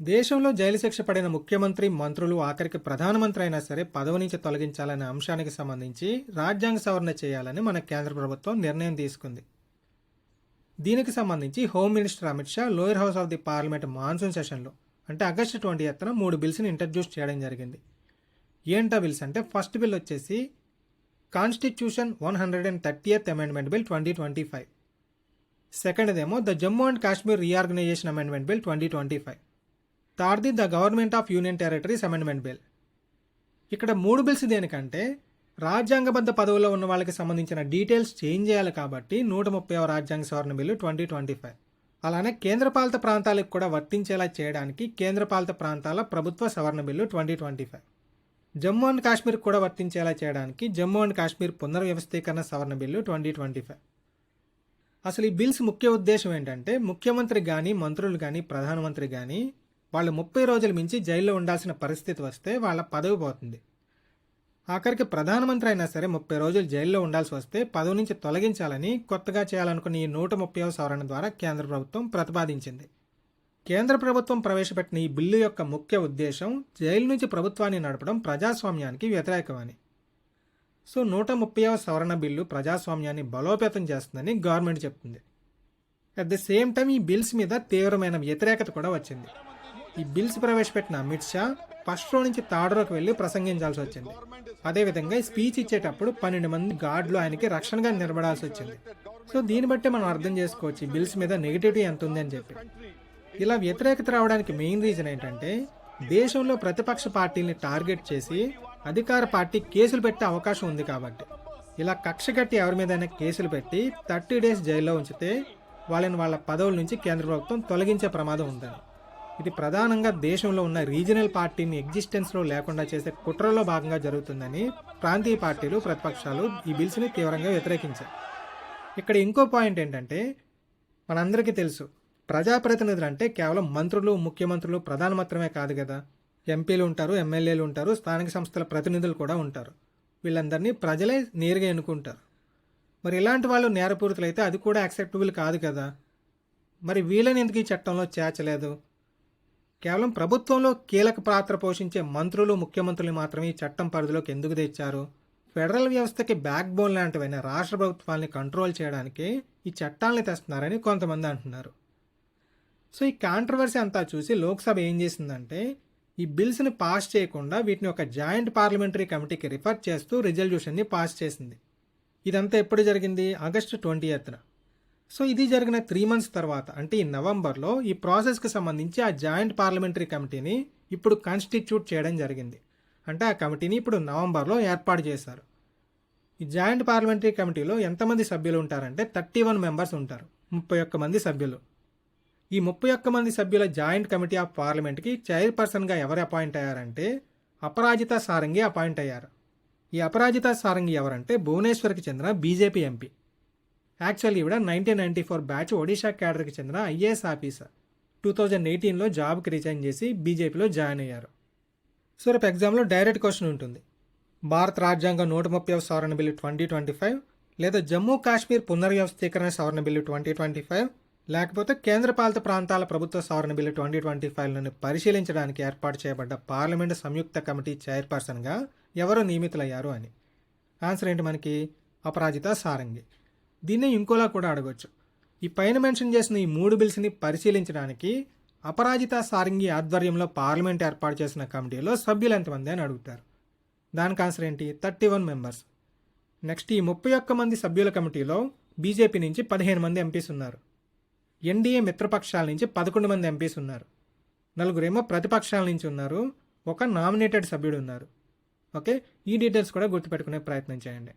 దేశంలో జైలు శిక్ష పడిన ముఖ్యమంత్రి మంత్రులు ఆఖరికి ప్రధానమంత్రి అయినా సరే పదవి నుంచి తొలగించాలనే అంశానికి సంబంధించి రాజ్యాంగ సవరణ చేయాలని మన కేంద్ర ప్రభుత్వం నిర్ణయం తీసుకుంది. దీనికి సంబంధించి home minister Amit Shah lower house of the parliament monsoon సెషన్లో అంటే ఆగస్టు ట్వంటీ ఎత్తున మూడు బిల్స్ని ఇంట్రడ్యూస్ చేయడం జరిగింది. ఏంటా బిల్స్ అంటే ఫస్ట్ బిల్ వచ్చేసి constitution one hundred and thirtieth amendment bill twenty twenty five. సెకండ్దేమో the Jammu and Kashmir reorganisation amendment bill twenty twenty five. థర్డ్ది the government of union territories amendment bill ఇక్కడ మూడు bills దేనికంటే రాజ్యాంగబద్ధ పదవుల్లో ఉన్న వాళ్ళకి సంబంధించిన details change చేయాలి కాబట్టి నూట ముప్పై రాజ్యాంగ సవరణ బిల్లు ట్వంటీ ట్వంటీ ఫైవ్ అలానే కేంద్రపాలిత ప్రాంతాలకు కూడా వర్తించేలా చేయడానికి కేంద్రపాలిత ప్రాంతాల ప్రభుత్వ సవరణ bill twenty twenty five Jammu and Kashmir కూడా వర్తించేలా చేయడానికి జమ్మూ అండ్ కాశ్మీర్ పునర్వ్యవస్థీకరణ సవరణ బిల్లు ట్వంటీ ట్వంటీ ఫైవ్ అసలు ఈ బిల్స్ ముఖ్య ఉద్దేశం ఏంటంటే ముఖ్యమంత్రి కానీ మంత్రులు కానీ ప్రధానమంత్రి కానీ వాళ్ళు ముప్పై రోజులు మించి జైల్లో ఉండాల్సిన పరిస్థితి వస్తే వాళ్ళ పదవి పోతుంది. ఆఖరికి ప్రధానమంత్రి అయినా సరే ముప్పై రోజులు జైల్లో ఉండాల్సి వస్తే పదవి నుంచి తొలగించాలని కొత్తగా చేయాలనుకున్న ఈ నూట ముప్పైవ సవరణ ద్వారా కేంద్ర ప్రభుత్వం ప్రతిపాదించింది. కేంద్ర ప్రభుత్వం ప్రవేశపెట్టిన ఈ బిల్లు యొక్క ముఖ్య ఉద్దేశం జైలు నుంచి ప్రభుత్వాన్ని నడపడం ప్రజాస్వామ్యానికి వ్యతిరేకమని. సో నూట ముప్పైవ సవరణ బిల్లు ప్రజాస్వామ్యాన్ని బలోపేతం చేస్తుందని గవర్నమెంట్ చెప్తుంది. అట్ ద సేమ్ టైం ఈ బిల్స్ మీద తీవ్రమైన వ్యతిరేకత కూడా వచ్చింది. ఈ బిల్స్ ప్రవేశపెట్టిన అమిత్ షా ఫస్ట్ రో నుంచి థర్డ్ రోకి వెళ్ళి ప్రసంగించాల్సి వచ్చింది. అదేవిధంగా స్పీచ్ ఇచ్చేటప్పుడు పన్నెండు మంది గార్డులు ఆయనకి రక్షణగా నిలబడాల్సి వచ్చింది. సో దీన్ని బట్టి మనం అర్థం చేసుకోవచ్చు బిల్స్ మీద నెగిటివిటీ ఎంత ఉంది అని చెప్పి. ఇలా వ్యతిరేకత రావడానికి మెయిన్ రీజన్ ఏంటంటే దేశంలో ప్రతిపక్ష పార్టీని టార్గెట్ చేసి అధికార పార్టీ కేసులు పెట్టే అవకాశం ఉంది కాబట్టి. ఇలా కక్ష కట్టి ఎవరి మీదైనా కేసులు పెట్టి థర్టీ డేస్ జైల్లో ఉంచితే వాళ్ళని వాళ్ళ పదవుల నుంచి కేంద్ర ప్రభుత్వం తొలగించే ప్రమాదం ఉందని. ఇది ప్రధానంగా దేశంలో ఉన్న రీజనల్ పార్టీని ఎగ్జిస్టెన్స్లో లేకుండా చేసే కుట్రలో భాగంగా జరుగుతుందని ప్రాంతీయ పార్టీలు ప్రతిపక్షాలు ఈ బిల్స్ని తీవ్రంగా వ్యతిరేకించారు ఇక్కడ ఇంకో పాయింట్ ఏంటంటే మనందరికీ తెలుసు ప్రజాప్రతినిధులు అంటే కేవలం మంత్రులు ముఖ్యమంత్రులు ప్రధాని మాత్రమే కాదు కదా. ఎంపీలు ఉంటారు ఎమ్మెల్యేలు ఉంటారు స్థానిక సంస్థల ప్రతినిధులు కూడా ఉంటారు. వీళ్ళందరినీ ప్రజలే నేరుగా ఎన్నుకుంటారు. మరి ఇలాంటి వాళ్ళు నేరపూరితులైతే అది కూడా యాక్సెప్టబుల్ కాదు కదా. మరి వీళ్ళని ఎందుకు ఈ చట్టంలో చేర్చలేదు? కేవలం ప్రభుత్వంలో కీలక పాత్ర పోషించే మంత్రులు ముఖ్యమంత్రులు మాత్రమే ఈ చట్టం పరిధిలోకి ఎందుకు తెచ్చారు? ఫెడరల్ వ్యవస్థకి బ్యాక్ బోన్ లాంటివైన రాష్ట్ర ప్రభుత్వాన్ని కంట్రోల్ చేయడానికి ఈ చట్టాలని తెస్తున్నారని కొంతమంది అంటున్నారు. సో ఈ కాంట్రవర్సీ అంతా చూసి లోక్సభ ఏం చేసిందంటే ఈ బిల్స్ని పాస్ చేయకుండా వీటిని ఒక జాయింట్ పార్లమెంటరీ కమిటీకి రిఫర్ చేస్తూ రిజల్యూషన్ని పాస్ చేసింది. ఇదంతా ఎప్పుడు జరిగింది? ఆగస్టు ట్వంటీ ఎత్తున. సో ఇది జరిగిన త్రీ మంత్స్ తర్వాత అంటే ఈ నవంబర్లో ఈ ప్రాసెస్కి సంబంధించి ఆ జాయింట్ పార్లమెంటరీ కమిటీని ఇప్పుడు కాన్స్టిట్యూట్ చేయడం జరిగింది. అంటే ఆ కమిటీని ఇప్పుడు నవంబర్లో ఏర్పాటు చేశారు. ఈ జాయింట్ పార్లమెంటరీ కమిటీలో ఎంతమంది సభ్యులు ఉంటారంటే థర్టీ వన్ మెంబర్స్ ఉంటారు. ముప్పై ఒక్క మంది సభ్యులు. ఈ ముప్పై ఒక్క మంది సభ్యుల జాయింట్ కమిటీ ఆఫ్ పార్లమెంట్కి చైర్పర్సన్గా ఎవరు అపాయింట్ అయ్యారంటే అపరాజిత సారంగి అపాయింట్ అయ్యారు. ఈ అపరాజిత సారంగి ఎవరంటే భువనేశ్వర్కి చెందిన బీజేపీ ఎంపీ యాక్చువల్లీ ఈవిడ nineteen ninety four batch Odisha క్యాడర్కి చెందిన ఐఏఎస్ ఆఫీసర్. టూ థౌజండ్ ఎయిటీన్లో జాబ్కి రిజైన్ చేసి బీజేపీలో జాయిన్ అయ్యారు. సో రేపు ఎగ్జామ్లో డైరెక్ట్ క్వశ్చన్ ఉంటుంది. భారత రాజ్యాంగం నూట ముప్పై సవరణ బిల్లు ట్వంటీ ట్వంటీ ఫైవ్ లేదా జమ్మూ కాశ్మీర్ పునర్వ్యవస్థీకరణ సవరణ బిల్లు ట్వంటీ ట్వంటీ ఫైవ్ లేకపోతే కేంద్రపాలిత ప్రాంతాల ప్రభుత్వ సవరణ బిల్లు ట్వంటీ ట్వంటీ ఫైవ్లను పరిశీలించడానికి ఏర్పాటు చేయబడ్డ పార్లమెంటు సంయుక్త కమిటీ చైర్పర్సన్గా ఎవరు నియమితులయ్యారు అని? ఆన్సర్ ఏంటి మనకి? అపరాజిత సారంగి. దీన్ని ఇంకోలా కూడా అడగొచ్చు. ఈ పైన మెన్షన్ చేసిన ఈ మూడు బిల్స్ని పరిశీలించడానికి అపరాజిత సారంగి ఆధ్వర్యంలో పార్లమెంట్ ఏర్పాటు చేసిన కమిటీలో సభ్యులు ఎంతమంది అని అడుగుతారు. దానికి ఆన్సర్ ఏంటి? Thirty one members. నెక్స్ట్ ఈ ముప్పై ఒక్క మంది సభ్యుల కమిటీలో బీజేపీ నుంచి పదిహేను మంది ఎంపీస్ ఉన్నారు. ఎన్డీఏ మిత్రపక్షాల నుంచి పదకొండు మంది ఎంపీస్ ఉన్నారు. నలుగురేమో ప్రతిపక్షాల నుంచి ఉన్నారు. ఒక నామినేటెడ్ సభ్యుడు ఉన్నారు. ఓకే? ఈ డీటెయిల్స్ కూడా గుర్తుపెట్టుకునే ప్రయత్నం చేయండి.